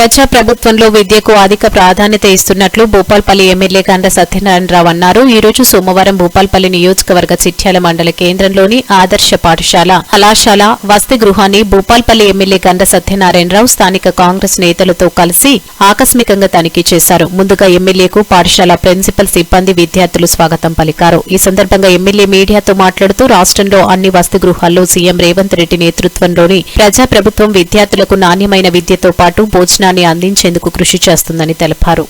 ప్రజా ప్రభుత్వంలో విద్యకు అధిక ప్రాధాన్యత ఇస్తున్నట్లు భూపాల్పల్లి ఎమ్మెల్యే గండ సత్యనారాయణరావు అన్నారు. ఈ రోజు సోమవారం భూపాల్పల్లి నియోజకవర్గ చిట్యాల మండల కేంద్రంలోని ఆదర్శ పాఠశాల కళాశాల వసతి గృహాన్ని భూపాల్పల్లి ఎమ్మెల్యే గండ సత్యనారాయణరావు స్థానిక కాంగ్రెస్ నేతలతో కలిసి ఆకస్మికంగా తనిఖీ చేశారు. ముందుగా ఎమ్మెల్యేకు పాఠశాల ప్రిన్సిపల్ సిబ్బంది విద్యార్థులు స్వాగతం పలికారు. ఈ సందర్భంగా ఎమ్మెల్యే మీడియాతో మాట్లాడుతూ రాష్ట్రంలో అన్ని వసతి గృహాల్లో సీఎం రేవంత్ రెడ్డి నేతృత్వంలోని ప్రజా ప్రభుత్వం విద్యార్థులకు నాణ్యమైన విద్యతో పాటు భోజనాన్ని అందించేందుకు కృషి చేస్తుందని తెలిపారు.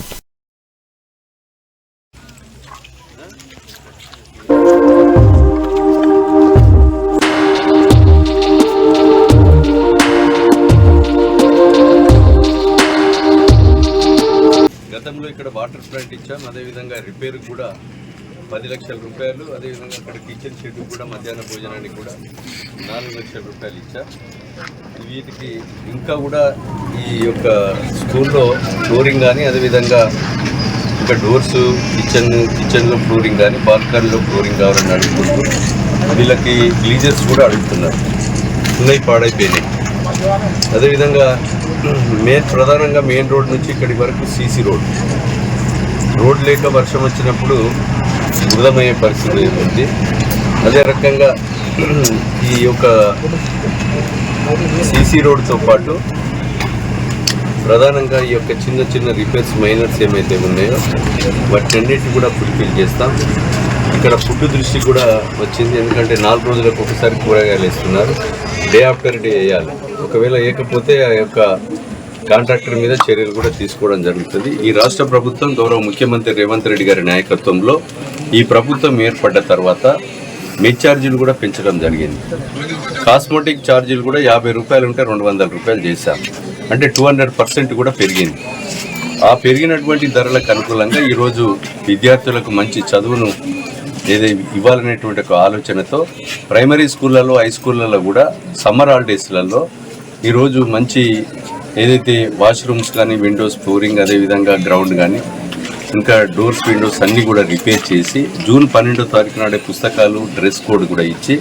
గతంలో ఇక్కడ వాటర్ ప్లాంట్ ఇచ్చాం. అదేవిధంగా రిపేర్ కూడా పది లక్షల రూపాయలు అదేవిధంగా అక్కడ కిచెన్ షెడ్ కూడా మధ్యాహ్న భోజనానికి కూడా నాలుగు లక్షల రూపాయలు ఇచ్చా. వీటికి ఇంకా కూడా ఈ యొక్క స్కూల్లో ఫ్లోరింగ్ కానీ అదేవిధంగా ఇంకా డోర్స్ కిచెన్ కిచెన్లో ఫ్లోరింగ్ కానీ బాల్కనీలో ఫ్లోరింగ్ కావాలని అడుగుతున్నారు వీళ్ళకి గ్లీజర్స్ కూడా అడుగుతున్నారు. ఉన్నాయి పాడైపోయినాయి. అదేవిధంగా మెయిన్ ప్రధానంగా మెయిన్ రోడ్ నుంచి ఇక్కడి వరకు సీసీ రోడ్. రోడ్ లేక వర్షం వచ్చినప్పుడు మృదమయ్యే పరిస్థితి ఉంది. అదే రకంగా ఈ యొక్క సీసీ రోడ్తో పాటు ప్రధానంగా ఈ యొక్క చిన్న చిన్న రిపేర్స్ మైనర్స్ ఏమైతే ఉన్నాయో వాటినన్నిటి కూడా ఫుల్ఫిల్ చేస్తాం. ఇక్కడ ఫుడ్ దృష్టి కూడా వచ్చింది. ఎందుకంటే నాలుగు రోజులకు ఒకసారి కూరగాయలు వేస్తున్నారు. డే ఆఫ్టర్ డే వేయాలి. ఒకవేళ వేయకపోతే ఆ యొక్క కాంట్రాక్టర్ మీద చర్యలు కూడా తీసుకోవడం జరుగుతుంది. ఈ రాష్ట్ర ప్రభుత్వం గౌరవ ముఖ్యమంత్రి రేవంత్ రెడ్డి గారి నాయకత్వంలో ఈ ప్రభుత్వం ఏర్పడ్డ తర్వాత మెచ్ ఛార్జీలు కూడా పెంచడం జరిగింది. కాస్మెటిక్ ఛార్జీలు కూడా యాభై రూపాయలు ఉంటే రెండు వందల రూపాయలు చేశాం. అంటే టూ హండ్రెడ్ పర్సెంట్ కూడా పెరిగింది. ఆ పెరిగినటువంటి ధరలకు అనుకూలంగా ఈరోజు విద్యార్థులకు మంచి చదువును ఏదైనా ఇవ్వాలనేటువంటి ఒక ఆలోచనతో ప్రైమరీ స్కూళ్ళలో హై స్కూళ్ళలో కూడా సమ్మర్ హాలిడేస్లలో ఈరోజు మంచి ఏదైతే వాష్రూమ్స్ కానీ విండోస్ ఫ్లోరింగ్ అదేవిధంగా గ్రౌండ్ కానీ ఇంకా డోర్స్ విండోస్ అన్నీ కూడా రిపేర్ చేసి జూన్ పన్నెండో తారీఖు నాడే పుస్తకాలు డ్రెస్ కోడ్ కూడా ఇచ్చి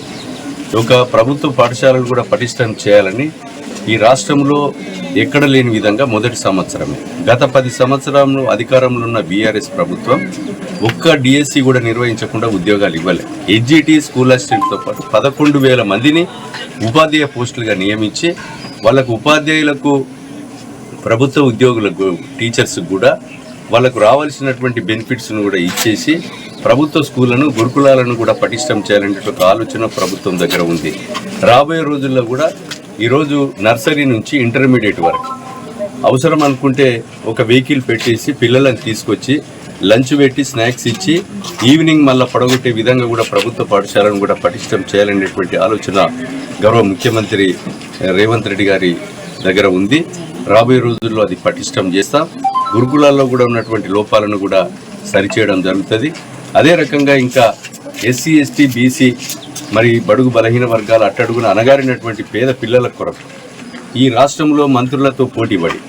ఒక ప్రభుత్వ పాఠశాలలు కూడా పటిష్టం చేయాలని ఈ రాష్ట్రంలో ఎక్కడ లేని విధంగా మొదటి సంవత్సరమే. గత పది సంవత్సరంలో అధికారంలో ఉన్న బీఆర్ఎస్ ప్రభుత్వం ఒక్క డిఎస్సి కూడా నిర్వహించకుండా ఉద్యోగాలు ఇవ్వలే. ఎడ్జిటి స్కూల్ అసిస్టెంట్తో పాటు పదకొండు వేల మందిని ఉపాధ్యాయ పోస్టులుగా నియమించి వాళ్ళకు ఉపాధ్యాయులకు ప్రభుత్వ ఉద్యోగులకు టీచర్స్ కూడా వాళ్ళకు రావాల్సినటువంటి బెనిఫిట్స్ను కూడా ఇచ్చేసి ప్రభుత్వ స్కూళ్ళను గురుకులాలను కూడా పటిష్టం చేయాలనే ఒక ఆలోచన ప్రభుత్వం దగ్గర ఉంది. రాబోయే రోజుల్లో కూడా ఈరోజు నర్సరీ నుంచి ఇంటర్మీడియట్ వరకు అవసరం అనుకుంటే ఒక వెహికల్ పెట్టేసి పిల్లలను తీసుకొచ్చి లంచ్ పెట్టి స్నాక్స్ ఇచ్చి ఈవినింగ్ మళ్ళీ పడగొట్టే విధంగా కూడా ప్రభుత్వ పాఠశాలను కూడా పటిష్టం చేయాలనేటువంటి ఆలోచన గౌరవ ముఖ్యమంత్రి రేవంత్ రెడ్డి గారి దగ్గర ఉంది. రాబోయే రోజుల్లో అది పటిష్టం చేస్తాం. గురుకులాల్లో కూడా ఉన్నటువంటి లోపాలను కూడా సరిచేయడం జరుగుతుంది. అదే రకంగా ఇంకా ఎస్సీ ఎస్టీ బీసీ మరి బడుగు బలహీన వర్గాల అట్టడుగున అనగారినటువంటి పేద పిల్లల కొరకు ఈ రాష్ట్రంలో మంత్రులతో పోటీపడి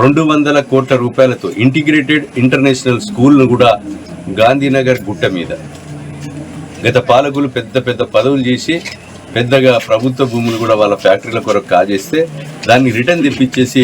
రెండు వందల కోట్ల రూపాయలతో ఇంటిగ్రేటెడ్ ఇంటర్నేషనల్ స్కూల్ను కూడా గాంధీనగర్ గుట్ట మీద గత పాలకులు పెద్ద పెద్ద పదవులు చేసి పెద్దగా ప్రభుత్వ భూములు కూడా వాళ్ళ ఫ్యాక్టరీల కొరకు కాజేస్తే దాన్ని రిటర్న్ తెప్పించేసి